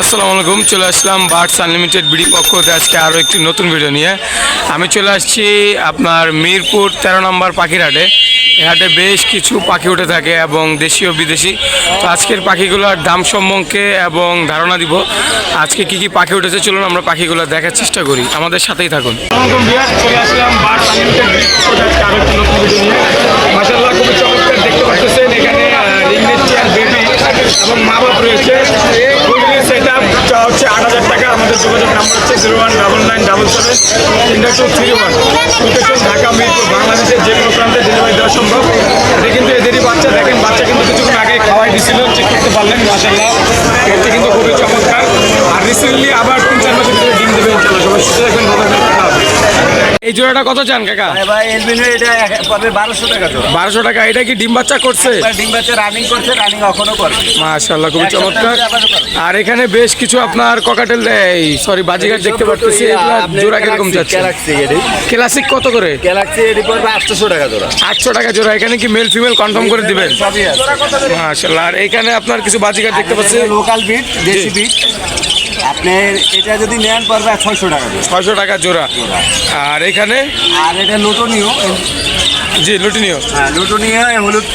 আসসালামু আলাইকুম, চলে আসলাম বার্ডস আনলিমিটেড বিডি পক্ষ আজকে আরও একটি নতুন ভিডিও নিয়ে। আমি চলে আসছি আপনার মিরপুর তেরো নম্বর পাখিরহাটে। হাটে বেশ কিছু পাখি উঠে থাকে এবং দেশীয় বিদেশি। তো আজকের পাখিগুলোর দাম সম্পর্কে এবং ধারণা দিব। আজকে কি কি পাখি উঠেছে চলুন আমরা পাখিগুলো দেখার চেষ্টা করি। আমাদের সাথেই থাকুন। এবং মা বাপ রয়েছে ফুললি সেট আপ হচ্ছে আট হাজার টাকা আমাদের যোগাযোগ নাম্বার হচ্ছে zero one double nine double seven, তিনটা two three one. Location Dhaka, Mirpur, বাংলাদেশের যে কোনো প্রান্তে ডেলিভারি দেওয়া সম্ভব। এটা কিন্তু এদেরই বাচ্চা। দেখেন, বাচ্চা কিন্তু কিছুক্ষণ আগে খাওয়াই দিছিল। চেক করতে পারলেন মাসাল্লাহ এটা কিন্তু খুবই চমৎকার আর রিসেন্টলি আবার তিন চার মাসের ভিতরে ডিম দেবে ইনশাল্লাহ সবাই সুস্থ থাকবেন ভালো থাকবেন আল্লাহ হাফেজ। এই জোড়াটা কত চান কাকা? ভাই এলবিনো এটা এক- পাবে বারোশো টাকা জোড়া। টাকা। এটা কি ডিম বাচ্চা করছে? ডিম বাচ্চা রানিং করছে রানিং এখনও করে মাশাআল্লাহ খুবই চমৎকার। আর এখানে বেশ কিছু আপনার ককাটেল এই সরি বাজিঘাট দেখতে পাচ্ছি এগুলা জোড়া কীরকম যাচ্ছে? ক্লাসিক কত করে? গ্যালাক্সি এটি পড়বে আটশোশো টাকা জোড়া। আটশো টাকা জোড়া। এখানে কি মেল ফিমেল কনফার্ম করে দিবেন? মাশাআল্লাহ আর এখানে আপনার কিছু বাজিঘাট দেখতে পাচ্ছি? লোকাল বিট দেশি বিট আপনি এটা যদি নেন পড়বে ছয়শো টাকা ছয়শো টাকা জোড়া। আর এখানে? আর এটা লুটনীয় জি লুটনীয় হ্যাঁ লুটনীয় হলুদ।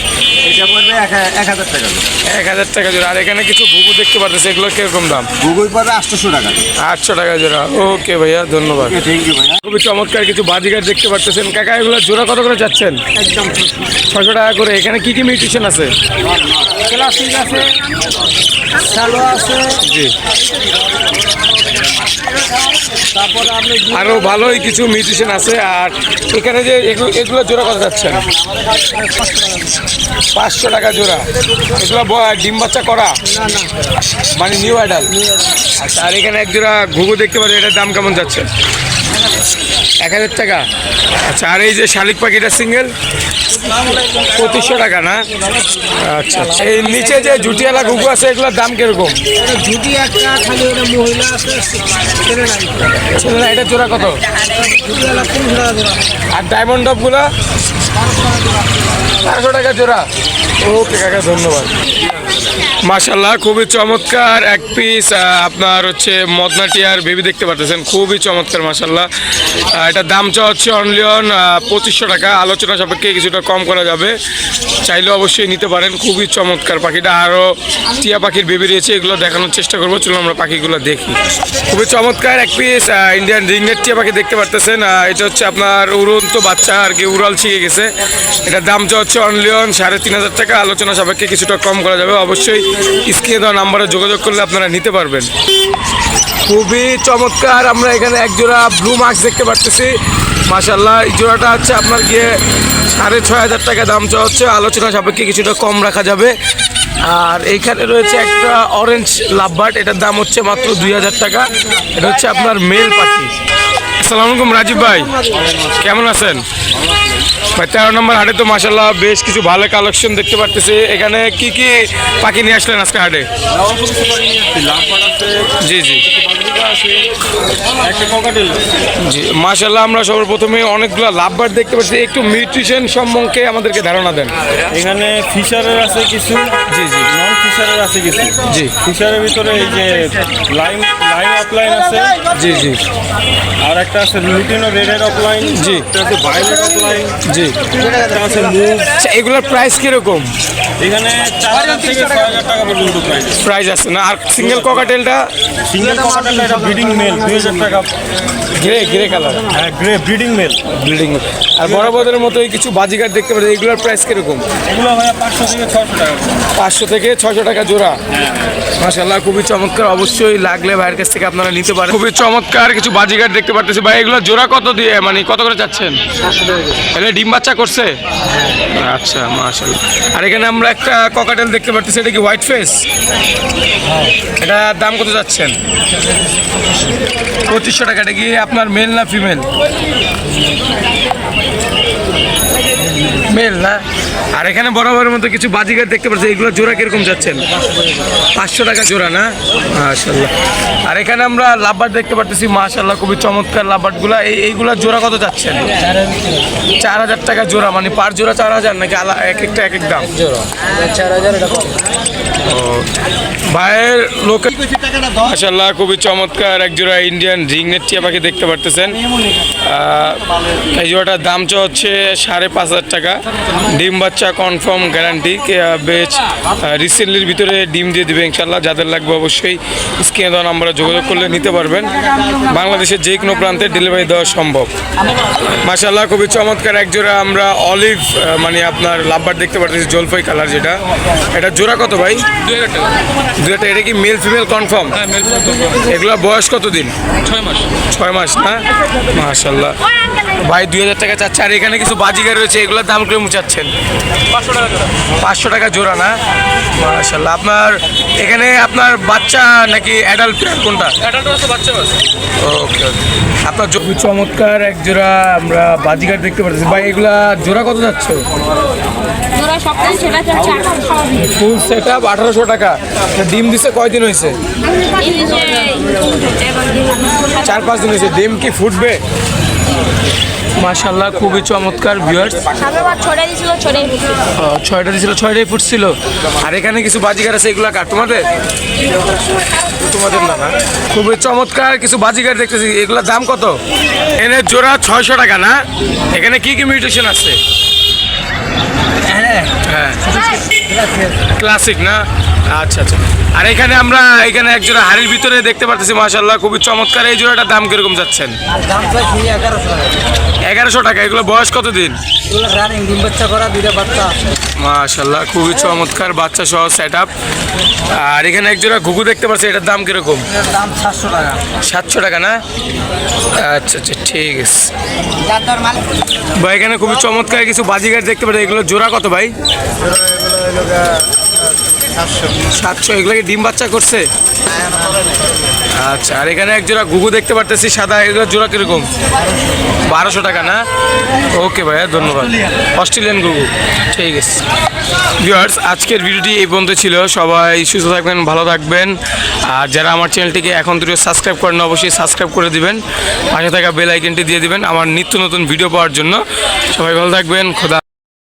এটা পড়বে এক হাজার টাকা এক হাজার টাকা জোড়া। আর এখানে কিছু ভুগু দেখতে পাচ্ছি এগুলো কীরকম দাম? গুগল পড়বে আটশোশো টাকা। আটশো টাকা জোড়া। ওকে ভাইয়া ধন্যবাদ। থ্যাংক ইউ ভাইয়া। খুবই চমৎকার কিছু বাজিঘাট দেখতে পাচ্ছেন কাকা এগুলো জোড়া কত করে যাচ্ছেন একদম ছয়শো টাকা করে। এখানে কি কি মিউটিশন আছে? ক্লাসিক আছে সালো আছে। জি। তারপরে আপনি আরও ভালোই কিছু মিউজিশিয়ান আছে আর এখানে যে এগুলো জোড়া কত যাচ্ছেন? পাঁচশো টাকা জোড়া। এগুলো ডিম বাচ্চা করা? মানে নিউ অ্যাডাল আচ্ছা আর এখানে এক জোড়া ঘুঘু দেখতে পাচ্ছি এটার দাম কেমন যাচ্ছে? এক হাজার টাকা। আচ্ছা আর এই যে শালিক পাখিটা সিঙ্গেল পঁচিশশো টাকা না? আচ্ছা আচ্ছা। এই নিচে যে জুটিয়ালা ঘুঘু আছে, এগুলোর দাম কীরকম? জুটি একটা খালি ওটা মহিলা আছে ছেলে নাই ছেলে না এটা জোড়া কত? আর ডায়মন্ড ডবগুলো চারশো টাকা জোড়া। ওকে, কাকা, ধন্যবাদ। মাশাল্লাহ খুবই চমৎকার এক পিস আপনার হচ্ছে মদনাটিয়ার বেবি দেখতে পাচ্ছেন খুবই চমৎকার মাশাল্লাহ এটার দাম চা হচ্ছে অনলি অন পঁচিশশো টাকা, আলোচনা সাপেক্ষে কিছুটা কম করা যাবে। চাইলে অবশ্যই নিতে পারেন, খুবই চমৎকার পাখিটা। আরও টিয়া পাখির বেবি রয়েছে, এগুলো দেখানোর চেষ্টা করব, চলুন আমরা পাখিগুলো দেখি। খুবই চমৎকার এক পিস ইন্ডিয়ান রিংনেট টিয়া পাখি দেখতে পারতেছেন এটা হচ্ছে আপনার উড়ন্ত বাচ্চা, আর কি উড়াল শিখে গেছে। এটার দাম চা হচ্ছে অনলি অন সাড়ে তিন হাজার টাকা, আলোচনা সাপেক্ষে কিছুটা কম করা যাবে। অবশ্যই স্ক্রিনে দেওয়া নাম্বারে যোগাযোগ করলে আপনারা নিতে পারবেন। খুবই চমৎকার আমরা এখানে এক জোড়া ব্লু মাস্ক দেখতে পারতেছি মাশাল্লাহ এই জোড়াটা হচ্ছে আপনার গিয়ে সাড়ে ছয় হাজার টাকা দাম চা হচ্ছে। আলোচনা সাপেক্ষে কিছুটা কম রাখা যাবে। আর এইখানে রয়েছে একটা অরেঞ্জ লাভবার্ড এটার দাম হচ্ছে মাত্র দুই হাজার টাকা। এটা হচ্ছে আপনার মেল পাখি। আসসালামু আলাইকুম রাজীব ভাই। কেমন আছেন? ভাই তেরো নম্বর হাটে তো মাসাল্লাহ বেশ কিছু ভালো কালেকশন দেখতে পারতেছি। এখানে কি কি পাখি নিয়ে আসলেন আজকে হাটে? জি জি। জি মাসাল্লাহ আমরা সর্বপ্রথমে অনেকগুলো লাভবার দেখতে পাচ্ছি। একটু নিউট্রিশন সম্পর্কে আমাদেরকে ধারণা দেন। এখানে ফিশারের আছে কিছু। জি জি। ফিশারের আছে কিছু। জি। ফিশারের ভিতরে এই যে লাইন লাইন অফলাইন আছে। জি জি। আর একটা আছে লুটিনো রেডের অফলাইন। জি। একটা আছে ভায়োলেট অফলাইন। জি। একটা আছে মুভ। আচ্ছা এগুলোর প্রাইস কীরকম? এখানে চার হাজার থেকে ছয় হাজার টাকা পর্যন্ত প্রাইস প্রাইস আছে না? আর সিঙ্গেল ককাটেলটা সিঙ্গেল কপাটাল এটা ব্রিডিং মেল দুই হাজার টাকা। গ্রে গ্রে কালার হ্যাঁ গ্রে ব্রিডিং মেল বিল্ডিং আর বরাবরের মতো এই কিছু বাজিকার দেখতে পাচ্ছি এগুলোর প্রাইস কীরকম? এগুলো ভাইয়া পাঁচশো থেকে ছশো টাকা পাঁচশো থেকে ছশো টাকা জোড়া। মাশাল্লাহ খুবই চমৎকার। অবশ্যই লাগলে ভাইয়ের কাছ থেকে আপনারা নিতে পারেন। খুবই চমৎকার কিছু বাজিঘাট দেখতে পারতেছি। ভাই এগুলো জোড়া কত দিয়ে মানে কত করে চাচ্ছেন? এগুলো ডিম বাচ্চা করছে? আচ্ছা মাশাল্লাহ আর এখানে আমরা একটা ককাটেল দেখতে পারতেছি। এটা কি হোয়াইট ফেস এটা দাম কত যাচ্ছেন পঁচিশশো টাকা। এটা কি আপনার মেল না ফিমেল মেল না। আর এখানে বরাবরের মতো কিছু বাজিগার দেখতে পাচ্ছি এগুলো জোড়া কীরকম যাচ্ছেন? পাঁচশো টাকা জোড়া না? মাশাল্লাহ আর এখানে আমরা লাভবার দেখতে পাচ্ছি মাশাল্লাহ খুবই চমৎকার লাভবাটগুলা এই এইগুলা জোড়া কত যাচ্ছেন? চার হাজার টাকা জোড়া মানে পার জোড়া চার হাজার নাকি আলা এক একটা এক এক দাম? ভাইয়ের লোক মাশাল্লাহ খুবই চমৎকার এক জোড়া ইন্ডিয়ান রিংনেট টিয়া পাখি দেখতে পারতেছেন। এই জোড়াটার দাম চা হচ্ছে সাড়ে পাঁচ হাজার টাকা। ডিম বাচ্চা কনফার্ম গ্যারান্টি বেচ রিসেন্টলির ভিতরে ডিম দিয়ে দিবে ইনশাল্লাহ যাদের লাগবে অবশ্যই স্ক্রিনে দেওয়া নাম্বারে যোগাযোগ করলে নিতে পারবেন। বাংলাদেশের যে কোনো প্রান্তে ডেলিভারি দেওয়া সম্ভব। মাশাল্লাহ খুবই চমৎকার এক জোড়া আমরা অলিভ মানে আপনার লাভবার দেখতে পাচ্ছি জলপাই কালার যেটা। এটা জোড়া কত ভাই? একটা এটা কি মেল ফিমেল কনফার্ম এগুলো বয়স কত দিন ছয় মাস। ছয় মাস না? মাশাল্লাহ ভাই দুই হাজার টাকা চাচ্ছে। আর এখানে কিছু বাজিকার রয়েছে এগুলোর দাম কীরকম চাচ্ছেন? পাঁচশো টাকা জোড়া পাঁচশো টাকা জোড়া না? মাশাল্লাহ আপনার এখানে আপনার বাচ্চা নাকি অ্যাডাল্ট কোনটা? ওকে ওকে আপনার চমৎকার এক জোড়া আমরা বাজিকার দেখতে পাচ্ছি। ভাই এগুলা জোড়া কত যাচ্ছে? তোরা সেটা চাচ্ছে ফুল সেট আপ আঠারোশো টাকা। ডিম দিছে কয়দিন হয়েছে এই যে এবার দিলাম। চার পাঁচ দিন হয়েছে ডিম কি ফুটবে? মাশাল্লাহ খুবই চমৎকার ভিউয়ার্স ছয়টা দিয়েছিল ছয়টাই ফুটছিল। আর এখানে কিছু বাজিকার আছে এগুলা কার? তোমাদের? তোমাদের না না। খুবই চমৎকার কিছু বাজিকার দেখতেছি এগুলোর দাম কত? এনে জোড়া ছয়শো টাকা না? এখানে কি কি মিউটেশন আছে? হ্যাঁ। ক্লাসিক না? আচ্ছা আচ্ছা। আর এখানে আমরা এখানে এক জোড়া হাড়ির ভিতরে দেখতে পারতেছি মাশাল্লাহ খুবই চমৎকার। এই জোড়াটার দাম কীরকম যাচ্ছেন? এগারোশো টাকা। এগুলো বয়স কত দিন মাশাল্লাহ খুবই চমৎকার বাচ্চা সহ সেট আপ আর এখানে এক জোড়া ঘুঘু দেখতে পাচ্ছি এটার দাম কীরকম? দাম সাতশো টাকা। সাতশো টাকা না? আচ্ছা আচ্ছা ঠিক আছে। ভাই এখানে খুবই চমৎকার কিছু বাজিগার দেখতে পাচ্ছি এগুলো জোড়া কত ভাই? সাতশো। এগুলো কি ডিম বাচ্চা করছে? আচ্ছা আর এখানে এক জোড়া ঘুঘু দেখতে পারতেছি, সাদা, এগুলো জোড়া কীরকম? বারোশো টাকা না? ওকে ভাইয়া, ধন্যবাদ। অস্ট্রেলিয়ান ঘুঘু। ঠিক আছে। আজকের ভিডিওটি এই পর্যন্ত ছিল। সবাই সুস্থ থাকবেন, ভালো থাকবেন। আর যারা আমার চ্যানেলটিকে এখন দুটো সাবস্ক্রাইব করেন অবশ্যই সাবস্ক্রাইব করে দিবেন। পাশে থাকা বেল আইকনটি দিয়ে দিবেন আমার নিত্য নতুন ভিডিও পাওয়ার জন্য। সবাই ভালো থাকবেন, খোদা